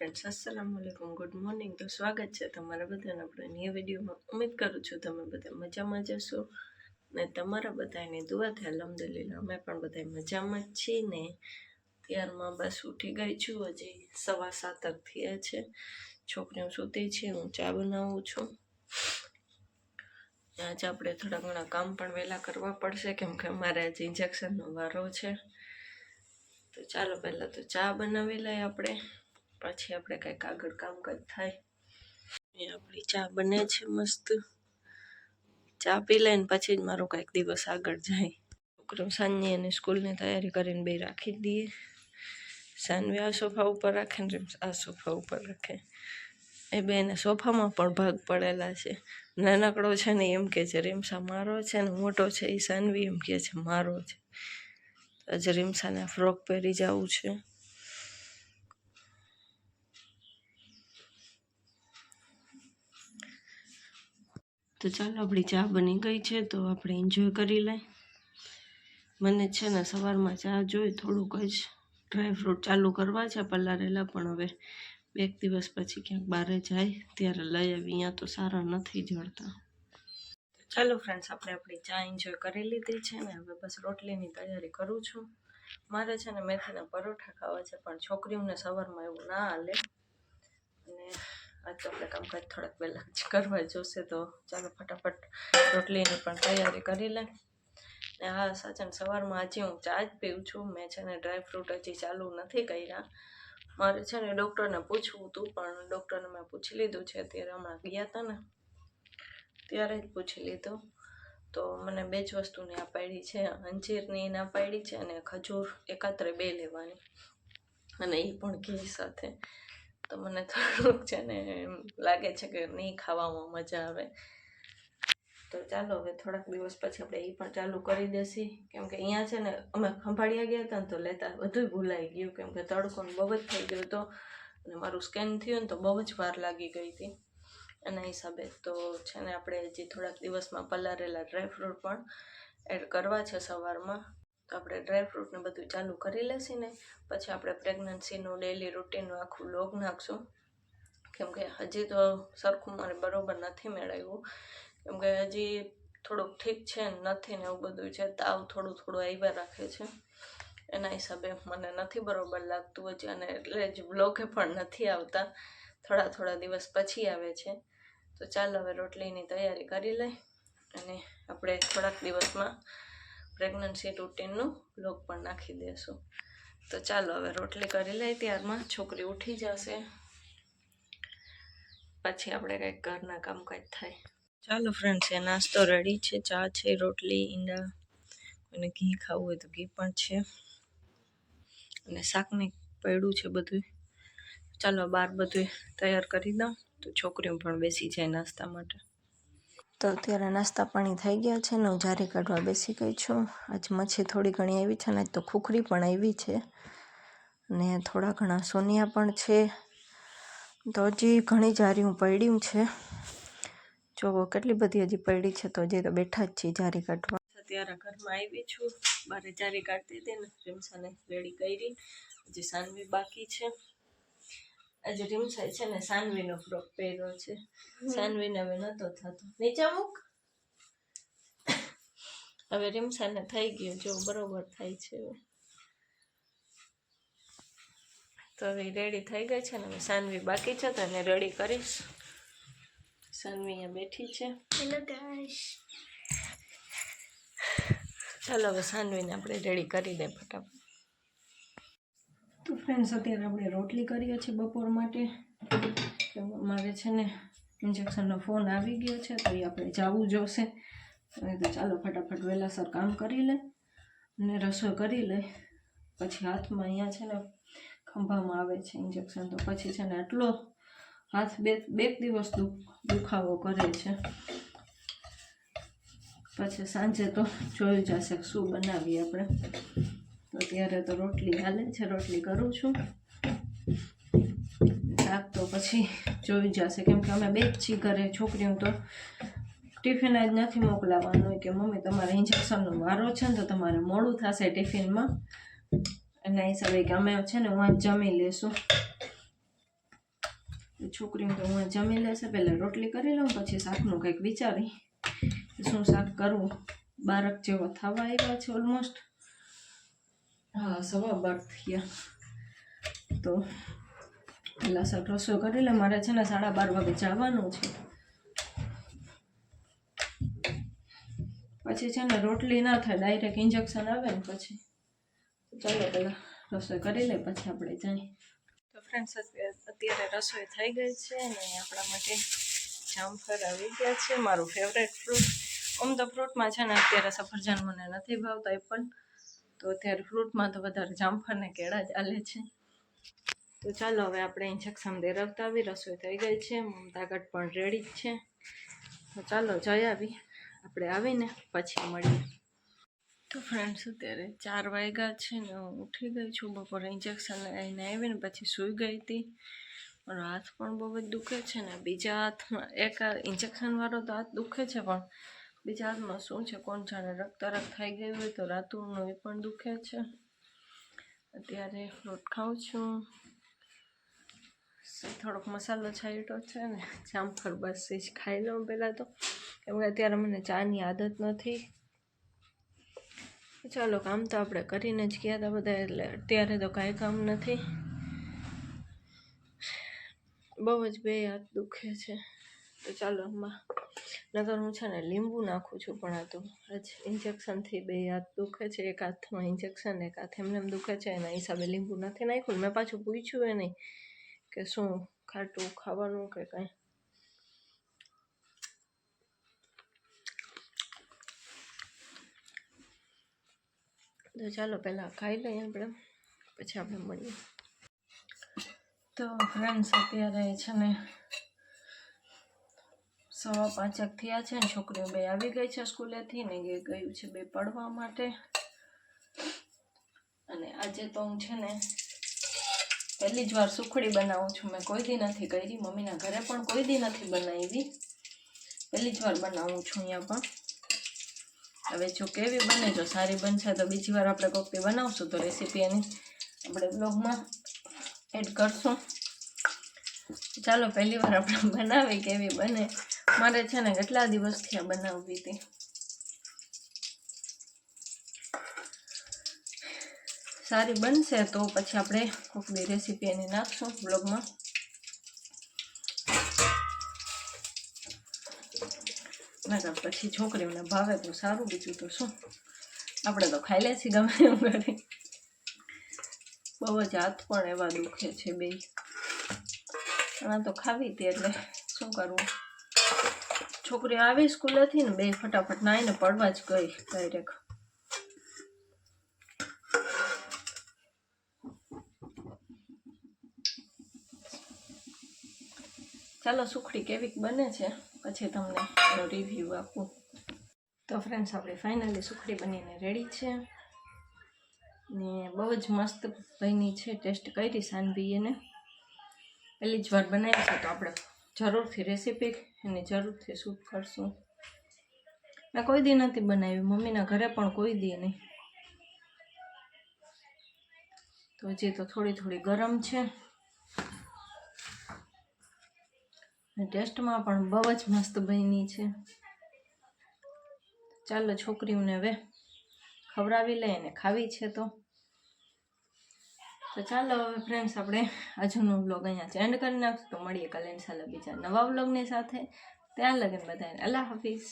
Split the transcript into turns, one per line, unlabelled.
Friends અસલામ વાલેકુમ good morning તો સ્વાગત છે તમારા બધાને આપણે ન્યૂ વિડીયોમાં ઉમેદ કરું છું તમે બધા મજામાં જશો ને તમારા બધાની દુઆથી અલહમદુલિલ્લાહ. અમે પણ બધા મજામાં જ છીએ ને. ત્યારમાં બસ ઉઠી ગઈ છું. હજી સવા સાત થયા છે. છોકરીઓ સૂતી છે. હું ચા બનાવું છું. આજે આપણે થોડા ઘણા કામ પણ વહેલા કરવા પડશે, કેમ કે અમારે આજે ઇન્જેક્શનનો વારો છે. તો ચાલો પહેલાં તો ચા બનાવી લઈએ આપણે. પછી આપણે કંઈક આગળ કામકાજ થાય. એ આપણી ચા બને છે મસ્ત. ચા પી લઈને પછી જ મારો કંઈક દિવસ આગળ જાય. છોકરો સાંજની અને સ્કૂલની તૈયારી કરીને બે રાખી દઈએ. સાનવી આ સોફા ઉપર રાખે ને આ સોફા ઉપર રાખે. એ બેને સોફામાં પણ ભાગ પડેલા છે. નાનકડો છે ને એમ કે છે, રીમસા મારો છે ને મોટો છે? એ સાનવી એમ કે છે, મારો છે. આજે રીમસાને ફ્રોક પહેરી જવું છે. તો ચાલો, આપણી ચા બની ગઈ છે, તો આપણે એન્જોય કરી લઈ મને છે ને સવારમાં ચા જોઈ થોડુંક જ ડ્રાય ફ્રૂટ ચાલુ કરવા છે પલારેલા પણ હવે બે દિવસ પછી ક્યાંક બહાર જાય, ત્યારે લઈ આવી અહીંયા તો સારા નથી જળતા ચાલો ફ્રેન્ડ્સ આપણે આપણી ચા એન્જોય કરી લીધી છે ને, હવે બસ રોટલીની તૈયારી કરું છું. મારે છે ને મેથીના પરોઠા ખાવા છે, પણ છોકરીઓને સવારમાં એવું ના હાલે. આજ તો આપણે કામકાજ થોડાક પહેલાં જ કરવા જોશે તો ચાલો ફટાફટ રોટલીની પણ તૈયારી કરી લે. ને હા સાચન સવારમાં આજે હું ચા જ પીઉં છું. મેં છે ને ડ્રાયફ્રૂટ હજી ચાલુ નથી કર્યા. મારે છે ને ડૉક્ટરને પૂછવું હતું, પણ ડૉક્ટરને મેં પૂછી લીધું છે. અત્યારે હમણાં ગયા હતા ને, ત્યારે જ પૂછી લીધું. તો મને બે જ વસ્તુની આ પાડી છે. અંજીરની ના પાડી છે અને ખજૂર એકાત્રે બે લેવાની. અને એ પણ ઘી સાથે. તો મને થોડુંક છે ને એમ લાગે છે કે નહીં ખાવામાં મજા આવે. તો ચાલો હવે થોડાક દિવસ પછી આપણે એ પણ ચાલુ કરી દેસી. કેમ કે અહીંયા છે ને અમે ખંભાળિયા ગયા હતા ને તો લેતા બધું ભૂલાઈ ગયું. કેમ કે તડકો બહુ જ થઈ ગયો હતો. અને મારું સ્કેન થયું ને તો બહુ જ વાર લાગી ગઈ હતી. એના હિસાબે તો છે ને આપણે હજી થોડાક દિવસમાં પલારેલા ડ્રાયફ્રૂટ પણ એડ કરવા છે સવારમાં. તો આપણે ડ્રાયફ્રૂટને બધું ચાલુ કરી લેશી ને, પછી આપણે પ્રેગ્નન્સીનું, ડેલી રૂટીનનું આખું લોગ નાખશું. કેમ કે હજી તો સરખું મારે બરાબર નથી મેળવ્યું. કેમ કે હજી થોડુંક ઠીક છે, નથી ને એવું બધું છે તાવ થોડું થોડું આવ્યા રાખે છે. એના હિસાબે મને નથી બરોબર લાગતું હજી, અને એટલે જ બ્લોગે પણ નથી આવતા. થોડા થોડા દિવસ પછી આવે છે. તો ચાલો હવે રોટલીની તૈયારી કરી લઈ, અને આપણે થોડાક દિવસમાં પ્રેગ્નન્સી રૂટીનનું બ્લોગ પણ નાખી દેશું. તો ચાલો હવે રોટલી કરી લઈ ત્યારમાં છોકરી ઉઠી જશે. પછી આપણે કંઈક ઘરના કામકાજ થાય. ચાલો ફ્રેન્ડ્સ એ નાસ્તો રેડી છે. ચા છે, રોટલી, ઈંડા અને ઘી ખાવું હોય તો ઘી પણ છે. અને શાકની પડ્યું છે બધું ચાલો બહાર બધું તૈયાર કરી દઉં. તો છોકરીઓ પણ બેસી જાય નાસ્તા માટે. તો અત્યારે નાસ્તા પાણી થઈ ગયા છે. ને હું જારી કાઢવા બેસી ગઈ છું. આજ મચ્છી થોડી ઘણી આવી છે ને આજ તો ખુખરી પણ આવી છે. ને થોડા ઘણા સોનિયા પણ છે. તો હજી ઘણી જારી હું પડ્યું છે. જો કેટલી બધી હજી પડી છે તો હજી તો બેઠા જ છીએ જારી કાઢવા. અત્યારે ઘરમાં આવી છું. બારે જારી કાઢતી હતી ને રીમસાને રેડી કરી. હજી સાનવી બાકી છે. આજે રીમસાઈ છે ને સાનવીનો ફ્રોક પહેર્યો છે. સાનવીને હવે નતો થતો. નીચે મૂક. હવે રીમસાને થઈ ગયું જો બરોબર થાય છે તો હવે રેડી થઈ ગઈ છે ને હવે સાનવી બાકી છે તો એને રેડી કરીશ. સાનવી અહીંયા બેઠી છે. ચાલો હવે સાનવીને આપણે રેડી કરી દે ફટાફટ. તો ફ્રેન્ડ્સ અત્યારે આપણે રોટલી કરીએ છીએ બપોર માટે. મારે છે ને ઇન્જેક્શનનો ફોન આવી ગયો છે, તો એ આપણે જવું જોશે. તો ચાલો ફટાફટ વહેલાસર કામ કરી લે અને રસોઈ કરી લે. પછી હાથમાં અહીંયા છે ને ખંભામાં આવે છે ઇન્જેક્શન તો પછી છે ને આટલો હાથ બે બે દિવસ દુઃખ, દુખાવો કરે છે. પછી સાંજે તો જોઈ જશે શું બનાવીએ આપણે. તો ત્યારે તો રોટલી હાલે છે, રોટલી કરું છું. શાક તો પછી જોઈ જશે. કેમ કે અમે બે જ ઘરે, છોકરીઓ તો ટિફિન જ નથી મોકલાવાનું. કે મમ્મી, તમારે ઇન્જેક્શનનો વારો છે ને, તો તમારે મોડું થશે ટિફિનમાં. એના હિસાબે કે અમે છે ને, હું જમી લેશું. છોકરીઓ તો હું જમી લેશે. પહેલાં રોટલી કરી લઉં, પછી શાકનું કંઈક વિચારી શું શાક કરવું. બારક જેવો થવા આવ્યા છે ઓલમોસ્ટ સવા બાર થયા. તો પહેલાં શાક રસોઈ કરી લે, મારે છે ને સાડા બાર વાગે જવાનું છે. પછી છે ને રોટલી ના થાય ડાયરેક્ટ ઇન્જેક્શન આવે ને પછી. ચાલો પહેલાં રસોઈ કરી લે, પછી આપણે જઈએ તો ફ્રેન્ડ્સ અત્યારે રસોઈ થઈ ગઈ છે અને આપણા માટે જામફળ આવી ગયા છે, મારું ફેવરેટ ફ્રૂટ આમ તો ફ્રૂટમાં છે ને અત્યારે સફરજન મને નથી ભાવતા એ પણ તો અત્યારે ફ્રૂટમાં તો વધારે જામફળ ને કેળા આલે છે. તો ચાલો હવે આપણે ઇન્જેક્શન દેરવતા આવી રસોઈ થઈ ગઈ છે, મમતાગઢ પણ રેડી જ છે. તો ચાલો જઈ આવી. આપણે આવીને પછી મળીએ. તો ફ્રેન્ડ્સ અત્યારે ચાર વાગ્યા છે ને હું ઉઠી ગઈ છું. બપોરે ઇન્જેક્શન લઈને આવીને પછી સૂઈ ગઈ હતી. મારો હાથ પણ બહુ જ દુખે છે ને બીજા હાથમાં એક ઇન્જેક્શનવાળો તો હાથ દુખે છે પણ બીજા હાથમાં શું છે? કોણ જાણે રક્તરક થઈ ગયું હોય તો રાતુનું એ પણ દુખે છે. અત્યારે ફ્રૂટ ખાઉં છું. થોડોક મસાલો છાંટ્યો છે ને, જામફળ બસ જ ખાઈ લઉં પહેલાં તો. કેમ અત્યારે મને ચાની આદત નથી. ચાલો, કામ તો આપણે કરીને જ ગયા હતા બધા એટલે અત્યારે તો કાંઈ કામ નથી. બહુ જ બે હાથ દુખે છે. તો ચાલો એમાં નગર હું છે ને લીંબુ નાખું છું, પણ આ તો આજ ઇન્જેક્શનથી બે હાથ દુખે છે, એક હાથમાં ઇન્જેક્શન એક હાથ એમને એમ દુખે છે, એના હિસાબે લીંબુ નથી નાખ્યું. મેં પાછું પૂછ્યું એ નહીં કે શું ખાટું ખાવાનું કે કાંઈ. તો ચાલો પહેલાં ખાઈ લઈએ આપણે, પછી આપણે મળીએ. તો ફ્રેન્ડ્સ અત્યારે છે ને સવા પાંચક થયા છે ને છોકરીઓ બે આવી ગઈ છે સ્કૂલેથી ને ગયું છે બે પડવા માટે. અને આજે તો હું છે ને પહેલી જ વાર સુખડી બનાવું છું. મેં કોઈ દી નથી કરી. મમ્મીના ઘરે પણ કોઈ દી નથી બનાવી. પહેલી જ વાર બનાવું છું અહીંયા પણ. હવે જો કેવી બને, જો સારી બનશે તો બીજી વાર આપણે કોઈક બનાવશું તો રેસીપી એની આપણે બ્લોગમાં એડ કરશું. ચાલો, પહેલી વાર આપણે બનાવી કેવી બને. મારે છે ને કેટલા દિવસથી આ બનાવવી હતી. સારી બનશે તો પછી આપણે કોઈક બે રેસીપી એની નાખશું બ્લોગમાં નકર પછી છોકરીઓને ભાવે તો સારું, બીજું તો શું? આપણે તો ખાઈ લે છીએ ગમે એમ કરી બહુ જ હાથ પણ એવા દુખે છે બે આ તો ખાવી હતી એટલે શું કરવું? છોકરી આવી સ્કૂલેથી ને બે ફટાફટ નાઈને પડવા જ ગઈ ડાયરેક્ટ ચાલો સુખડી કેવીક બને છે, પછી તમને એનો રિવ્યૂ આપું. તો ફ્રેન્ડ્સ આપણી ફાઇનલી સુખડી બનીને રેડી છે. ને બહુ જ મસ્ત બની છે, ટેસ્ટ કરી સાનભીએ એને પહેલી જ વાર બનાવી છે તો આપણે જરૂરથી રેસીપી એની જરૂરથી શૂટ કરશું. મેં કોઈ દી નથી બનાવી, મમ્મીના ઘરે પણ કોઈ દી નહીં. તો હજી તો થોડી થોડી ગરમ છે. ટેસ્ટમાં પણ બહુ જ મસ્ત બની છે. ચાલો છોકરીઓને હવે ખવડાવી લે એને ખાવી છે તો. તો ચાલો હવે ફ્રેન્ડ્સ આપણે આજનો વ્લોગ અહીંયા એન્ડ કરી નાખશું. તો મળીએ કાલે ઇન્શાલ્લાહ બીજા નવા વ્લોગની સાથે. ત્યાં લગન બધાને. અલ્લાહ હાફિઝ.